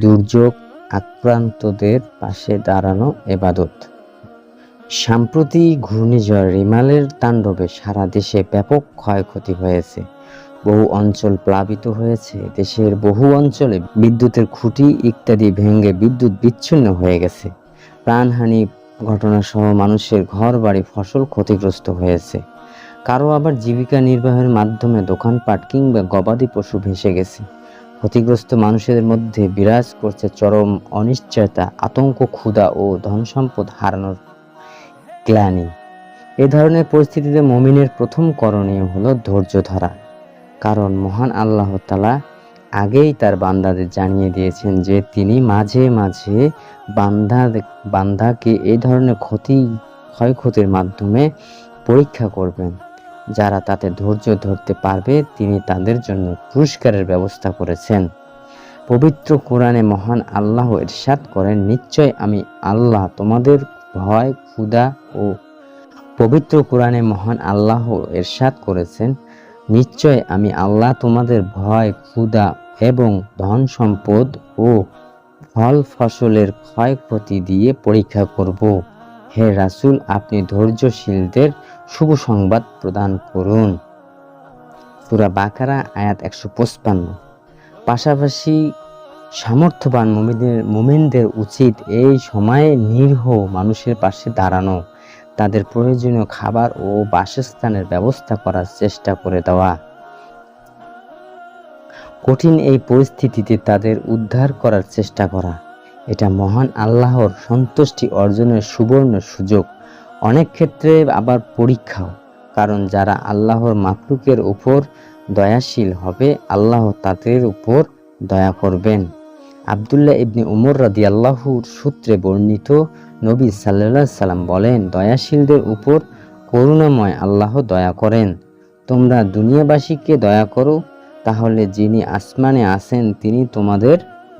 দুর্যোগ আক্রান্তদের পাশে দাঁড়ানো এবাদত। সাম্প্রতি ঘূর্ণিঝড় রিমালের তাণ্ডবে সারা দেশে ব্যাপক ক্ষয়ক্ষতি হয়েছে। বহু অঞ্চল প্লাবিত হয়েছে। দেশের বহু অঞ্চলে বিদ্যুতের খুঁটি ইত্যাদি ভেঙে বিদ্যুৎ বিচ্ছিন্ন হয়ে গেছে। প্রাণহানি ঘটনাসহ মানুষের ঘর বাড়ি ফসল ক্ষতিগ্রস্ত হয়েছে। কারও আবার জীবিকা নির্বাহের মাধ্যমে দোকানপাট কিংবা গবাদি পশু ভেসে গেছে। ক্ষতিগ্রস্ত মানুষের মধ্যে বিরাজ করছে চরম অনিশ্চয়তা, আতঙ্ক, ক্ষুধা ও ধন সম্পদ হারানোর গ্লানি এ ধরনের পরিস্থিতিতে মমিনের প্রথম করণীয় হলো ধৈর্য ধরা। কারণ মহান আল্লাহ তালা আগেই তার বান্দাদের জানিয়ে দিয়েছেন যে তিনি মাঝে মাঝে বান্ধা বান্দাকে এই ধরনের ক্ষতি, ক্ষয়ক্ষতির মাধ্যমে পরীক্ষা করবেন। যারা তাতে ধৈর্য ধরতে পারবে, তিনি তাদের জন্য পুরস্কারের ব্যবস্থা করেছেন। পবিত্র কোরআনে মহান আল্লাহ ইরশাদ করেন, নিশ্চয় আমি আল্লাহ তোমাদের ভয়, ক্ষুধা ও পবিত্র কোরআনে মহান আল্লাহ ইরশাদ করেছেন। নিশ্চয় আমি আল্লাহ তোমাদের ভয়, ক্ষুধা এবং ধন সম্পদ ও ফল ফসলের ক্ষয়ক্ষতি দিয়ে পরীক্ষা করব। হে রাসুল, আপনি ধৈর্যশীলদের শুভ সংবাদ প্রদান করুন। সূরা বাকারা, আয়াত একশো পঁচপান্ন। পাশাপাশি সামর্থ্যবান মুমিনদের মুমিনদের উচিত এই সময়ে নিরীহ মানুষের পাশে দাঁড়ানো, তাদের প্রয়োজনীয় খাবার ও বাসস্থানের ব্যবস্থা করার চেষ্টা করে দেওয়া। কঠিন এই পরিস্থিতিতে তাদের উদ্ধার করার চেষ্টা করা, এটা মহান আল্লাহর সন্তুষ্টি অর্জনের সুবর্ণ সুযোগ। অনেক ক্ষেত্রে আবার পরীক্ষাও, কারণ যারা আল্লাহর মাকলুকের উপর দয়াশীল হবে, আল্লাহ তাদের উপর দয়া করবেন। আবদুল্লাহ ইবনে উমর রাদি আল্লাহুর সূত্রে বর্ণিত নবী সাল্লাহ সাল্লাম বলেন, দয়াশীলদের উপর করুণাময় আল্লাহ দয়া করেন। তোমরা দুনিয়াবাসীকে দয়া করো, তাহলে যিনি আসমানে আসেন তিনি তোমাদের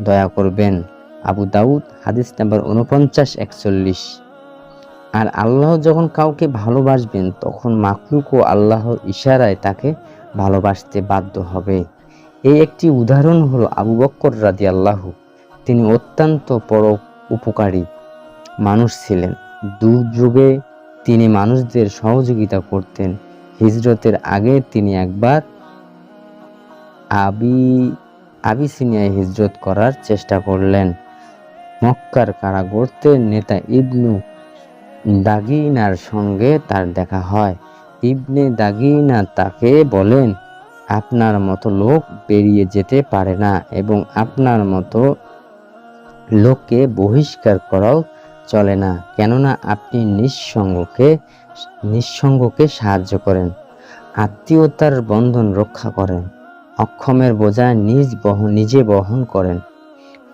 দয়া করবেন। আবু দাউদ, হাদিস নাম্বার উনপঞ্চাশ একচল্লিশ। আর আল্লাহ যখন কাউকে ভালোবাসবেন, তখন মাকলুক ও আল্লাহর ইশারায় তাকে ভালোবাসতে বাধ্য হবে। এই একটি উদাহরণ হলো আবু বক্কর রাদি আল্লাহ তিনি অত্যন্ত বড় উপকারী মানুষ ছিলেন। দুর্যোগে তিনি মানুষদের সহযোগিতা করতেন। হিজরতের আগে তিনি একবার আবি, আবিসিনিয়ায় হিজরত করার চেষ্টা করলেন। মক্কার কারাগর্তের নেতা ইবনু দাগিনার সঙ্গে তার দেখা হয়। ইবনে দাগিনা তাকে বলেন, আপনার মতো লোক বেরিয়ে যেতে পারে না এবং আপনার মতো লোককে বহিষ্কার করাও চলে না। কেননা আপনি নিঃসঙ্গকে নিঃসঙ্গকে সাহায্য করেন, আত্মীয়তার বন্ধন রক্ষা করেন, অক্ষমের বোঝা নিজ বহন নিজে বহন করেন,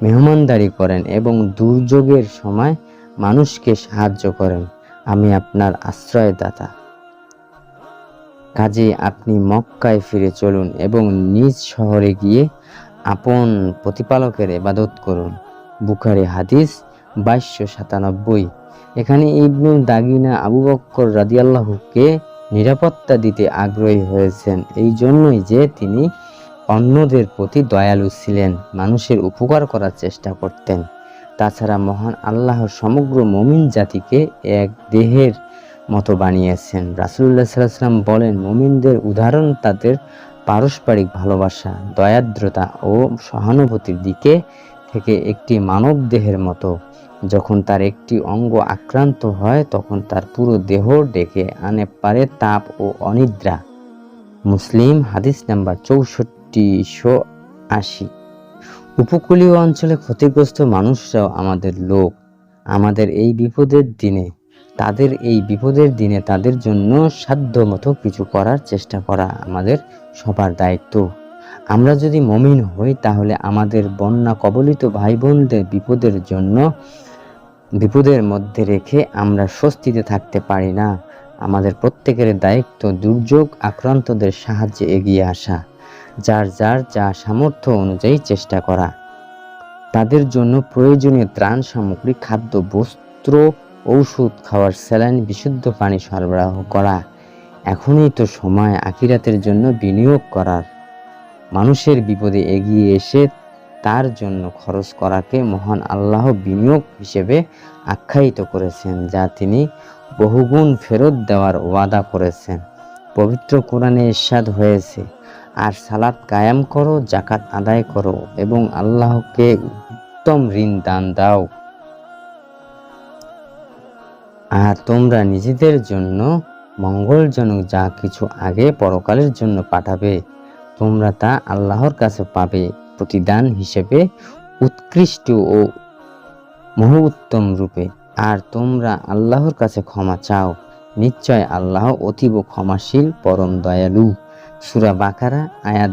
মেহমানদারি করেন এবং দুর্যোগের সময় মানুষকে সাহায্য করেন। আমি আপনার আশ্রয়দাতা। কাজে আপনি মক্কায় ফিরে চলুন এবং নিজ শহরে গিয়ে আপন প্রতিপালকের এবাদত করুন। বুখারি হাদিস বাইশশো সাতানব্বই। এখানে ইবনুল দাগিনা আবু বক্কর রাদিয়াল্লাহুকে নিরাপত্তা দিতে আগ্রহী হয়েছেন। এই জন্যই যে তিনি অন্যদের প্রতি দয়ালু ছিলেন, মানুষের উপকার করার চেষ্টা করতেন। তাছাড়া মহান আল্লাহর সমগ্র মমিন জাতিকে এক দেহের মতো বানিয়েছেন। রাসুল্লাহ সাল্লাম বলেন, মমিনদের উদাহরণ তাদের পারস্পরিক ভালোবাসা, দয়াদ্রতা ও সহানুভূতির দিকে থেকে একটি মানব দেহের মতো। যখন তার একটি অঙ্গ আক্রান্ত হয়, তখন তার পুরো দেহ ডেকে আনে পারে তাপ ও অনিদ্রা। মুসলিম হাদিস নাম্বার চৌষট্টিশো আশি। উপকূলীয় অঞ্চলে ক্ষতিগ্রস্ত মানুষরাও আমাদের লোক। আমাদের এই বিপদের দিনে, তাদের এই বিপদের দিনে তাদের জন্য সাধ্য মতো কিছু করার চেষ্টা করা আমাদের সবার দায়িত্ব। আমরা যদি মমিন হই, তাহলে আমাদের বন্যা কবলিত ভাই বোনদের বিপদের জন্য, বিপদের মধ্যে রেখে আমরা স্বস্তিতে থাকতে পারি না। আমাদের প্রত্যেকের দায়িত্ব দুর্যোগ আক্রান্তদের সাহায্যে এগিয়ে আসা। যার যার যা সামর্থ্য অনুযায়ী চেষ্টা করা। তাদের জন্য প্রয়োজনীয় ত্রাণ সামগ্রী, খাদ্য, বস্ত্র, ঔষধ, খাওয়ার স্যালাইন, বিশুদ্ধ পানি সরবরাহ করা। এখনই তো সময় আখিরাতের জন্য বিনিয়োগ করার। মানুষের বিপদে এগিয়ে এসে তার জন্য খরচ করাকে মহান আল্লাহ বিনিয়োগ হিসেবে আখ্যায়িত করেছেন, যা তিনি বহুগুণ ফেরত দেওয়ার ওয়াদা করেছেন। পবিত্র কোরআনে ইরশাদ হয়েছে আর সালাত কায়াম করো জাকাত আদায় করো এবং আল্লাহকে উত্তম ঋণ দান দাও। আর তোমরা নিজেদের জন্য মঙ্গলজনক যা কিছু আগে পরকালের জন্য পাঠাবে, তোমরা তা আল্লাহর কাছে পাবে। প্রতিদান হিসেবে উৎকৃষ্ট ও মহোত্তম রূপে। আর তোমরা আল্লাহর কাছে ক্ষমা চাও। নিশ্চয় আল্লাহ অতীব ক্ষমাশীল, পরম দয়ালু। সুরা বাকারা, আয়াত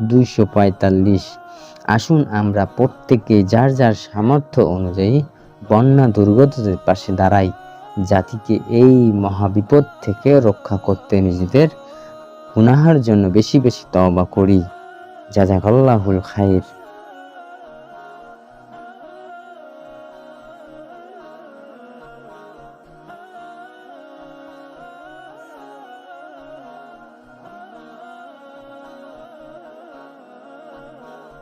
দুইশো পঁয়তাল্লিশ। আসুন আমরা প্রত্যেকে যার যার সামর্থ্য অনুযায়ী বন্যা দুর্গতদের পাশে দাঁড়াই, জাতিকে এই মহাবিপদ থেকে রক্ষা করতে নিজেদের গুনাহার জন্য বেশি বেশি তওবা করি। যা জাজাকাল্লাহুল খাইর।